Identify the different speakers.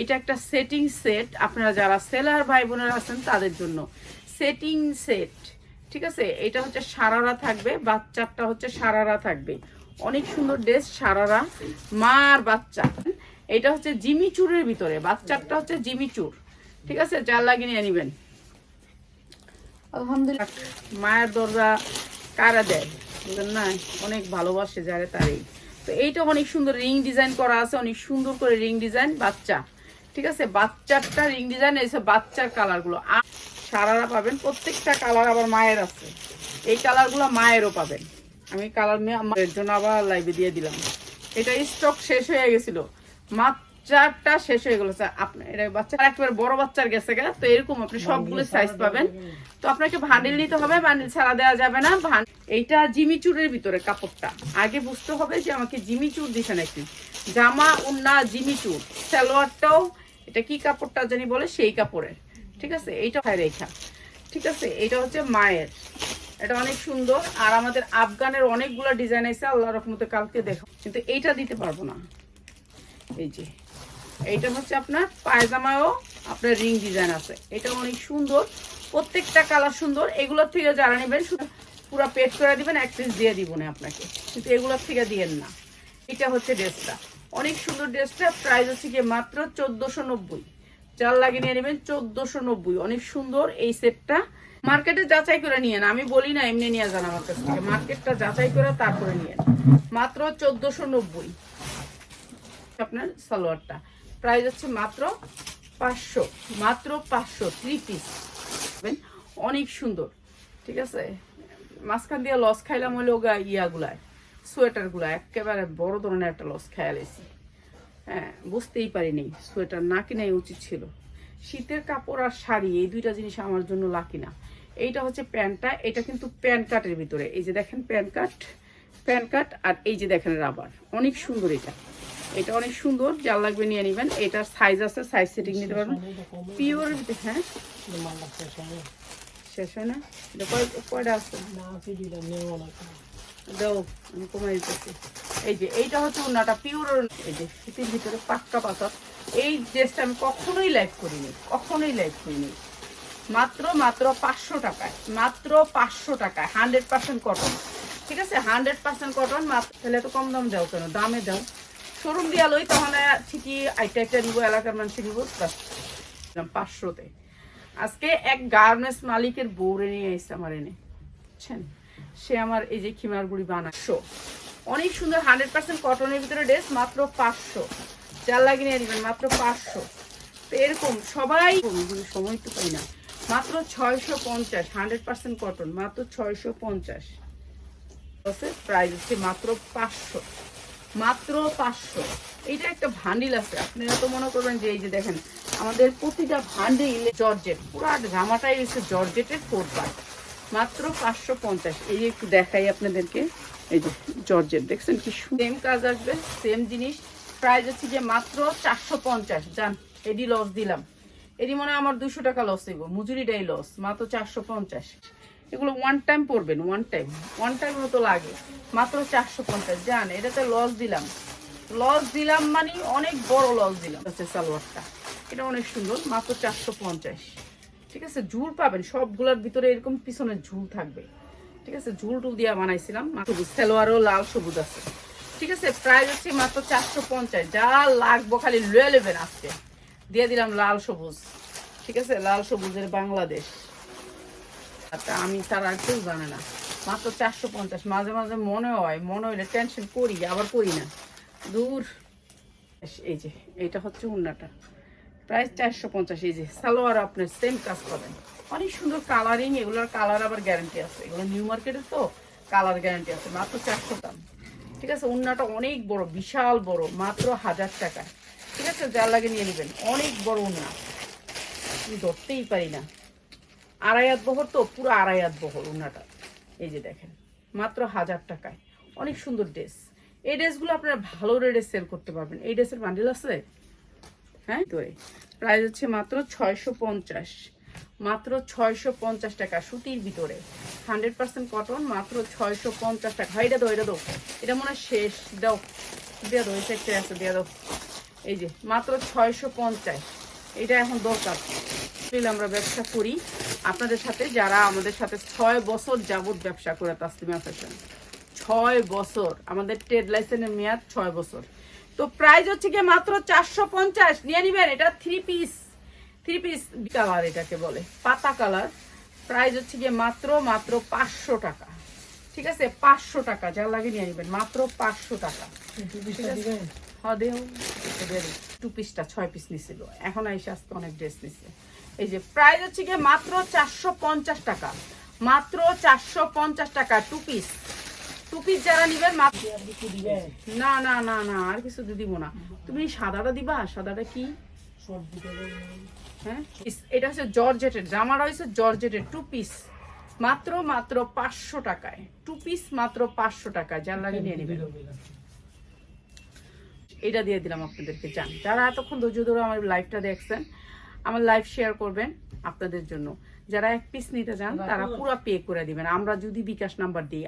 Speaker 1: এটা একটা setting set আপনারা যারা সেলার ভাই বোনেরা আছেন তাদের জন্য। সেটিং সেট ঠিক আছে? এটা হচ্ছে সারারা থাকবে বাচ্চারটা হচ্ছে সারারা থাকবে। অনেক সুন্দর ড্রেস সারারা মার বাচ্চা। এটা হচ্ছে জিমিচুরের ভিতরে বাচ্চারটা হচ্ছে জিমিচুর ঠিক আছে? যার লাগিয়ে নিয়ে নেবেন। আলহামদুলিল্লাহ। মায়ের দরজা কারা দেয়? বুঝলেন না? অনেক ভালোবাসে যারে তারই। তো এইটা অনেক সুন্দর রিং ডিজাইন করা আছে অনেক সুন্দর করে রিং ডিজাইন বাচ্চা। ঠিক আছে? বাচ্চারটা রিং ডিজাইন এসে বাচ্চার কালারগুলো। আর সারারা পাবেন প্রত্যেকটা কালার আবার মায়ের আছে। এই কালারগুলো মায়েরও পাবেন। আমি কালার মায়ের জন্য আবার লাইভে দিয়ে দিলাম। এটা স্টক শেষ হয়ে গেছিল। বাচ্চাটা শেষ হয়ে গেল স্যার আপনি এটা বাচ্চা একেবারে বড় বাচ্চার গেছে গা। তো এরকম আপনি সবগুলো সাইজ পাবেন। তো আপনাকে ভান্ডিল নিতে হবে ভান্ডিল ছাড়া দেওয়া যাবে না। ভান- এইটা জিমিচুরের ভিতরে কাপড়টা। আগে বুঝতে হবে যে আমাকে জিমিচুর দিছে নাকি। জামা উন্না জিমিচুর। সালোয়ারটাও এটা কি কাপড়টা জানি বলে? সেই কাপড়ের। ঠিক আছে? এইটা হয় রেখা। ঠিক আছে? এটা হচ্ছে মায়ের। এটা অনেক সুন্দর। আর আমাদের আফগানের অনেকগুলো ডিজাইন আছে। আল্লাহ রহমতে কালকে দেখো কিন্তু এইটা দিতে পারব না। এই যে। এইটা হচ্ছে আপনার পায়জামায়ও আপনার রিং ডিজাইন আছে। এটা অনেক সুন্দর। প্রত্যেকটা কালার সুন্দর। এগুলোর থেকে যারা নেবেন পুরো পেট করে দিবেন, এক পিস দিয়ে দিব না আপনাকে। কিন্তু এগুলোর থেকে দিয়েন না। এটা হচ্ছে ড্রেসটা। অনেক সুন্দর ড্রেসটা। প্রাইস হচ্ছে গিয়ে মাত্র চোদ্দোশো নব্বই। চার লাগিয়ে নিয়ে নেবেন চোদ্দোশো নব্বই। অনেক সুন্দর এই সেটটা। মার্কেটে যাচাই করে নিয়েন। আমি বলি না, এমনি নিয়ে যান আমার কাছ থেকে। মার্কেটটা যাচাই করে তারপরে নিয়েন। মাত্র চোদ্দোশো নব্বই। আপনার সালোয়ারটা। প্রাইস হচ্ছে মাত্র পাঁচশো। মাত্র পাঁচশো থ্রি পিস অনেক সুন্দর। ঠিক আছে? মাঝখান দিয়ে লস খাইলাম হলো গা ইয়াগুলায়। সোয়েটারগুলা একেবারে বড় ধরনের একটা লস খেয়ালেছি হ্যাঁ বুঝতেই পারিনি সোয়েটার না কিনাই উচিত ছিল। শীতের কাপড় আর শাড়ি এই দুইটা জিনিস আমার জন্য লাকি না। এইটা হচ্ছে প্যান্টটা এটা কিন্তু প্যান্ট কাটের ভিতরে। এই যে দেখেন প্যান্ট কাট প্যান্ট কাট আর এই যে দেখেন রাবার। অনেক সুন্দর এটা। এটা অনেক সুন্দর যার লাগবে নিয়ে নেবেন। এটার সাইজ আছে সাইজ সেটিং নিতে পারবেন। পিওর হ্যাঁ। শেষ হয় না এটা কয়টা আছে? দাও, আমি কমাই দিতেছি। এই যে, এইটা হচ্ছে ওনাটা পিওর এই যে, শীতের ভিতরে পাক্কা পাতা। এই ড্রেসটা আমি কখনোই লাইভ করিনি, কখনোই লাইভ করিনি। মাত্র মাত্র পাঁচশো টাকায়, মাত্র পাঁচশো টাকায় হান্ড্রেড পার্সেন্ট কটন ঠিক আছে? হান্ড্রেড পার্সেন্ট কটন মাত্র তাহলে এত কম দাম দাও কেন? দামে দাও। শোরুম দিয়া লই তাহলে ঠিকই আইটা একটা নিবো, এলাকার মানুষ নিবো পাঁচশোতে। আজকে এক গার্মেন্টস মালিকের বউরে নিয়ে এসে আমার এনে। বুঝছেন? সে আমার এই যে খিমার গুড়ি বানাশো অনেক সুন্দর হান্ড্রেড পার্সেন্ট কটনের ভিতরে ড্রেস মাত্র পাঁচশো। চার লাগিয়ে নিয়ে নেবেন, মাত্র পাঁচশো। তো এরকম সবাই সময় তো পাই না। মাত্র ছয়শো পঞ্চাশ, হান্ড্রেড পার্সেন্ট কটন মাত্র ছয়শো পঞ্চাশ। প্রাইস হচ্ছে মাত্র পাঁচশো। মাত্র পাঁচশো। এইটা একটা ভান্ডিল আছে। আপনারা তো মনে করবেন যে, এই যে দেখেন, আমাদের প্রতিটা ভান্ডিল জর্জেট। পুরো জামাটাই হচ্ছে জর্জেটের ফোর পার্ট মাত্র পাঁচশো পঞ্চাশ। এই একটু দেখাই আপনাদেরকে। এই যে জর্জেট, দেখছেন কি সেম কাজ আসবে, সেম জিনিস। প্রাইস হচ্ছে যে মাত্র চারশো পঞ্চাশ। যান এডি লস দিলাম। এডি মনে হয় আমার দুশো টাকা লস দিব মজুরিটাই লস মাত্র চারশো পঞ্চাশ। এগুলো ওয়ান টাইম পড়বেন ওয়ান টাইম ওয়ান টাইম মতো লাগে। মাত্র চারশো পঞ্চাশ। যান এটাতে লস দিলাম। লস দিলাম মানে অনেক বড় লস দিলাম। হচ্ছে সালোয়ারটা। এটা অনেক সুন্দর, মাত্র চারশো পঞ্চাশ। ঠিক আছে? ঝুল পাবেন। সবগুলোর ভিতরে এরকম পিছনে ঝুল থাকবে। ঠিক আছে? ঝুল টুল দিয়ে বানাইছিলাম। সবুজ সালোয়ারও লাল সবুজ আছে। ঠিক আছে? প্রাইস হচ্ছে মাত্র চারশো পঞ্চাশ। যা লাগবো খালি লুয়ে নেবেন আজকে। দিয়ে দিলাম লাল সবুজ। ঠিক আছে? লাল সবুজের বাংলাদেশ। আচ্ছা আমি তার আর কেউ জানে না। মাত্র চারশো পঞ্চাশ। মাঝে মাঝে মনে হয়, মনে হইলে টেনশন করি, আবার করি না। দূর। এই যে, এইটা হচ্ছে উন্নাটা প্রায় চারশো পঞ্চাশ, এই যে সালোয়ার আপনার সেম কাজ পাবেন। অনেক সুন্দর কালারিং এগুলোর কালার আবার গ্যারান্টি আছে। এগুলো নিউ মার্কেটের তো কালার গ্যারান্টি আছে, মাত্র চারশো দাম। ঠিক আছে উন্নাটা অনেক বড়, বিশাল বড়, মাত্র হাজার টাকা। ঠিক আছে, যার লাগে নিয়ে নেবেন। অনেক বড় উন্না আমি ধরতেই পারি না। আড়াই আড়াইয়াত বহর তো, পুরো আড়াই আড়াইয়াত বহর উন্নাটা এই যে দেখেন, মাত্র হাজার টাকায়। অনেক সুন্দর ড্রেস এই ড্রেসগুলো আপনারা ভালো রেটে সেল করতে পারবেন। এই ড্রেসের বান্ডিল আছে? হ্যাঁ? তো প্রাইস হচ্ছে মাত্র ছয়শো পঞ্চাশ। মাত্র ছয়শো পঞ্চাশ টাকা সুতির ভিতরে। হান্ড্রেড পার্সেন্ট কটন মাত্র ছয়শো পঞ্চাশ টাকা। হয়, এটা দাও এটা দাও। এটা মনে হয় শেষ। দাও। দিয়ে দাও, এই সেক্টরে আছে, দিয়ে দাও। এই যে, মাত্র ছয়শো পঞ্চাশ। এটা এখন দরকার। আমরা ব্যবসা করি। আপনাদের সাথে, যারা আমাদের সাথে ছয় বছর যাবত ব্যবসা করে, তাসলিমা ফ্যাশন। ছয় বছর। আমাদের ট্রেড লাইসেন্সের মেয়াদ ছয় বছর। তো প্রাইস হচ্ছে গিয়ে মাত্র চারশো পঞ্চাশ। নিয়ে নিবেন এটা three piece three piece colour এটাকে বলে পাতা কালার প্রাইস হচ্ছে গিয়ে মাত্র মাত্র পাঁচশো টাকা। ঠিক আছে? পাঁচশো টাকা যা লাগে নিয়ে নিবেন মাত্র পাঁচশো টাকা। হ্যাঁ টু পিসটা ছয় পিস নিছিল। এখন আইসে আজকে অনেক ড্রেস নিছে। এই যে প্রাইস হচ্ছে গিয়ে মাত্র চারশো পঞ্চাশ টাকা। মাত্র চারশো পঞ্চাশ টাকা টু পিস টু পিস যারা নিবেন না না না না, আর কিছু দিব না। তুমি সাদাটা দিবা? সাদাটা কি? হ্যাঁ? এটা হচ্ছে জর্জেটের জামাটা হচ্ছে জর্জেটের টু পিস মাত্র মাত্র পাঁচশো টাকায়। টু পিস মাত্র পাঁচশো টাকায়। যার লাগে নিয়ে নেবেন। এটা দিয়ে দিলাম আপনাদেরকে জান যারা এতক্ষণ ধৈর্য ধরে আমার লাইভটা দেখছেন, আমার লাইভ শেয়ার করবেন আপনাদের জন্য। যারা এক পিস নিতে চান, তারা পুরো পে করে দিবেন। আমরা যদি বিকাশ নাম্বার দিই